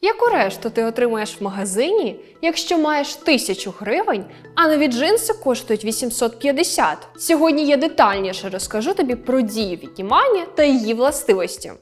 Яку решту ти отримаєш в магазині, якщо маєш тисячу гривень, а нові джинси коштують 850? Сьогодні я детальніше розкажу тобі про дію віднімання та її властивості.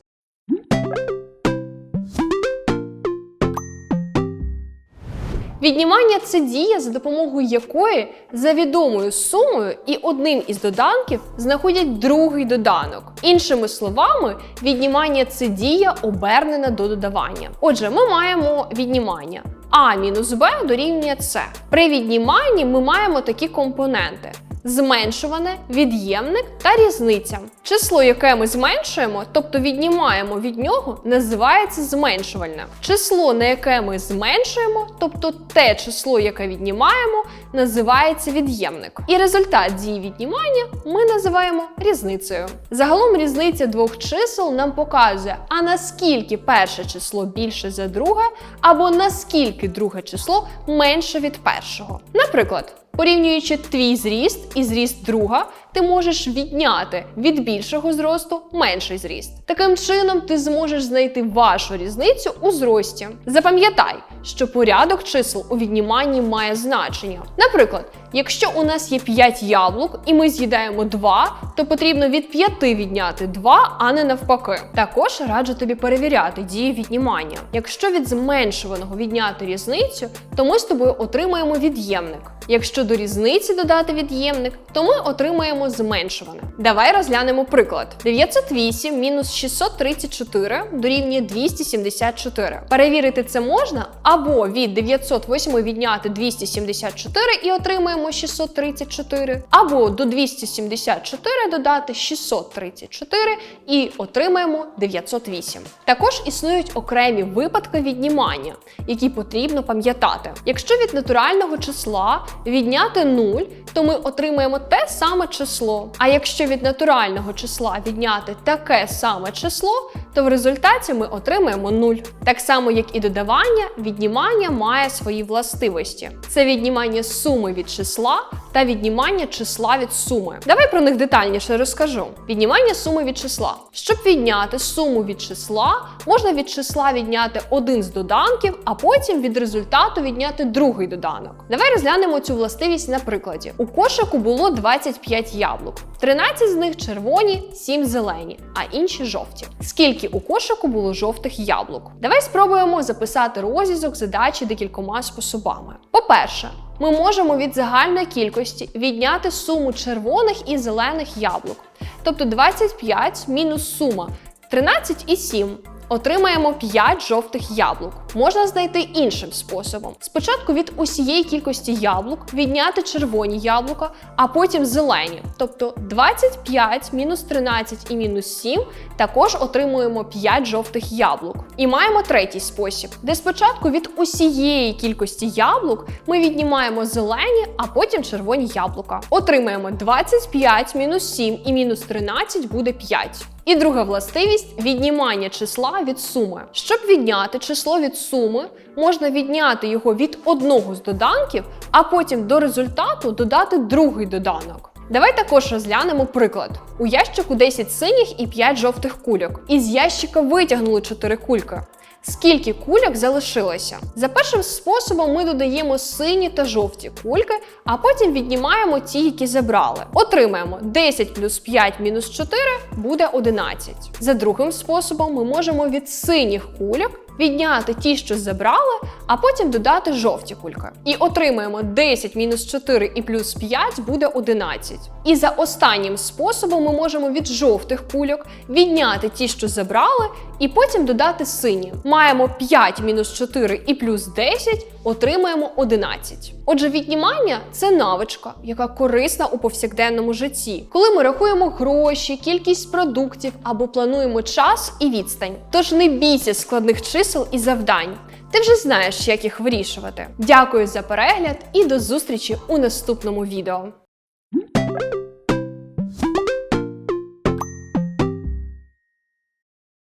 Віднімання це дія, за допомогою якої за відомою сумою і одним із доданків знаходять другий доданок. Іншими словами, віднімання це дія обернена до додавання. Отже, ми маємо віднімання. А мінус Б дорівнює С. При відніманні ми маємо такі компоненти: зменшуване, від'ємник та різниця. Число, яке ми зменшуємо, тобто віднімаємо від нього, називається зменшувальне. Число, на яке ми зменшуємо, тобто те число, яке віднімаємо, називається від'ємник. І результат дії віднімання ми називаємо різницею. Загалом різниця двох чисел нам показує, а наскільки перше число більше за друге, або наскільки друге число менше від першого. Наприклад. Порівнюючи твій зріст і зріст друга, ти можеш відняти від більшого зросту менший зріст. Таким чином, ти зможеш знайти вашу різницю у зрості. Запам'ятай, що порядок чисел у відніманні має значення. Наприклад, якщо у нас є 5 яблук і ми з'їдаємо 2, то потрібно від 5 відняти 2, а не навпаки. Також раджу тобі перевіряти дію віднімання. Якщо від зменшуваного відняти різницю, то ми з тобою отримаємо від'ємник. Якщо до різниці додати від'ємник, то ми отримаємо зменшуване. Давай розглянемо приклад. 908 мінус 634 дорівнює 274. Перевірити це можна або від 908 відняти 274 і отримаємо 634, або до 274 додати 634 і отримаємо 908. Також існують окремі випадки віднімання, які потрібно пам'ятати. Якщо від натурального числа відняти 0, то ми отримаємо те саме число. А якщо від натурального числа відняти таке саме число, то в результаті ми отримаємо 0. Так само, як і додавання, віднімання має свої властивості. Це віднімання суми від числа та віднімання числа від суми. Давай про них детальніше розкажу. Віднімання суми від числа. Щоб відняти суму від числа, можна від числа відняти один з доданків, а потім від результату відняти другий доданок. Давай розглянемо цю властивість на прикладі. У кошику було 25 яблук. 13 з них червоні, 7 зелені, а інші жовті. Скільки у кошику було жовтих яблук? Давай спробуємо записати розв'язок задачі декількома способами. По-перше, ми можемо від загальної кількості відняти суму червоних і зелених яблук. Тобто 25 мінус сума 13 і 7. Отримаємо 5 жовтих яблук. Можна знайти іншим способом. Спочатку від усієї кількості яблук відняти червоні яблука, а потім зелені. Тобто 25 мінус 13 і мінус 7 також отримуємо 5 жовтих яблук. І маємо третій спосіб, де спочатку від усієї кількості яблук ми віднімаємо зелені, а потім червоні яблука. Отримаємо 25 мінус 7 і мінус 13 буде 5. І друга властивість віднімання числа від суми. Щоб відняти число від суми, можна відняти його від одного з доданків, а потім до результату додати другий доданок. Давай також розглянемо приклад. У ящику 10 синіх і 5 жовтих кульок. Із ящика витягнули 4 кульки. Скільки кульок залишилося? За першим способом ми додаємо сині та жовті кульки, а потім віднімаємо ті, які забрали. Отримаємо 10 плюс 5 мінус 4 буде 11. За другим способом ми можемо від синіх кульок відняти ті, що забрали, а потім додати жовті кульки. І отримаємо 10 мінус 4 і плюс 5 буде 11. І за останнім способом ми можемо від жовтих кульок відняти ті, що забрали, і потім додати сині. Маємо 5 мінус 4 і плюс 10, отримаємо 11. Отже, віднімання це навичка, яка корисна у повсякденному житті, коли ми рахуємо гроші, кількість продуктів або плануємо час і відстань. Тож не бійся складних чисел і завдань. Ти вже знаєш, як їх вирішувати. Дякую за перегляд і до зустрічі у наступному відео.